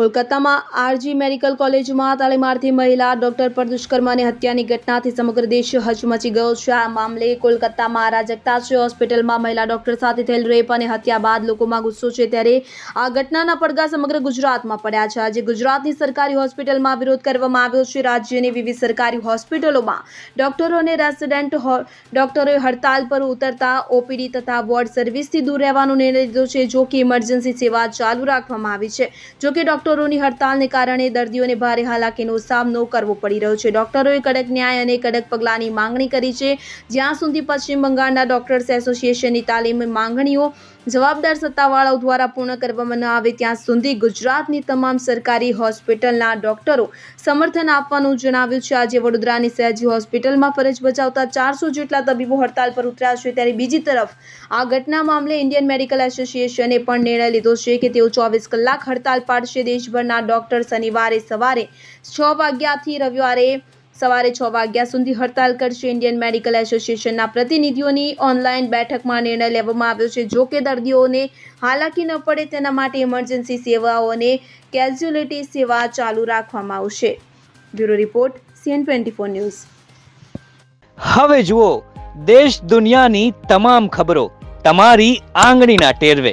કોલકાતામાં R G medical કોલેજમાં તાલીમાર્થી મહિલા ડોક્ટર પર દુષ્કર્મની હત્યાની ઘટનાથી સમગ્ર દેશ હચમચી ગયો છે. આ મામલે કોલકાતામાં અરાજકતા છે. હોસ્પિટલમાં મહિલા ડોક્ટર સાથે થયેલ રેપ અને હત્યા બાદ લોકોમાં ગુસ્સો છે ત્યારે આ ઘટનાના પડઘા સમગ્ર ગુજરાતમાં પડ્યા છે. આજે ગુજરાતની સરકારી હોસ્પિટલમાં વિરોધ કરવામાં આવ્યો છે. રાજ્યની વિવિધ સરકારી હોસ્પિટલોમાં ડોક્ટરો અને રેસિડેન્ટ ડોક્ટરોએ હડતાલ પર ઉતરતા ઓપીડી તથા વોર્ડ સર્વિસથી દૂર રહેવાનો નિર્ણય લીધો છે, જો કે ઇમરજન્સી સેવા ચાલુ રાખવામાં આવી છે. જો કે ડોક્ટરોની હડતાલને કારણે દર્દીઓને ભારે હાલાકીનો સામનો કરવો પડી રહ્યો છે. ડોક્ટરોએ કડક ન્યાય અને કડક પગલાંની માંગણી કરી છે. જ્યાં સુધી પશ્ચિમ બંગાળના ડોક્ટર્સ એસોસિએશનની તાલીમ માંગણીઓ જવાબદાર સત્તાવાળાઓ દ્વારા પૂર્ણ કરવામાં ન આવે, ત્યાં સુધી ગુજરાતની તમામ સરકારી હોસ્પિટલના ડોક્ટરો સમર્થન આપવાનું જણાવ્યું છે. આજે વડોદરાની સયાજી હોસ્પિટલમાં ફરજ બજાવતા ચારસો જેટલા તબીબો હડતાલ પર ઉતર્યા છે. ત્યારે બીજી તરફ આ ઘટના મામલે ઇન્ડિયન મેડિકલ એસોસિએશને પણ નિર્ણય લીધો છે કે તેઓ ચોવીસ કલાક હડતાલ પાડશે. દેશભરના ડોક્ટર શનિવારે સવારે છ વાગ્યાથી રવિવારે સવારે છ વાગ્યા સુધી હડતાલ કરશે ઇન્ડિયન મેડિકલ એસોસિએશનના પ્રતિનિધિઓની. ઓનલાઈન બેઠકમાં નિર્ણય લેવામાં આવ્યો છે. જો કે દર્દીઓને હાલાકી ન પડે તેના માટે ઇમરજન્સી સેવાઓ અને કેઝ્યુલિટી સેવા ચાલુ રાખવામાં આવશે. Bureau report, CN twenty four news. હવે જુઓ, દેશ દુનિયાની તમામ ખબરો, તમારી આંગળીના ટેરવે.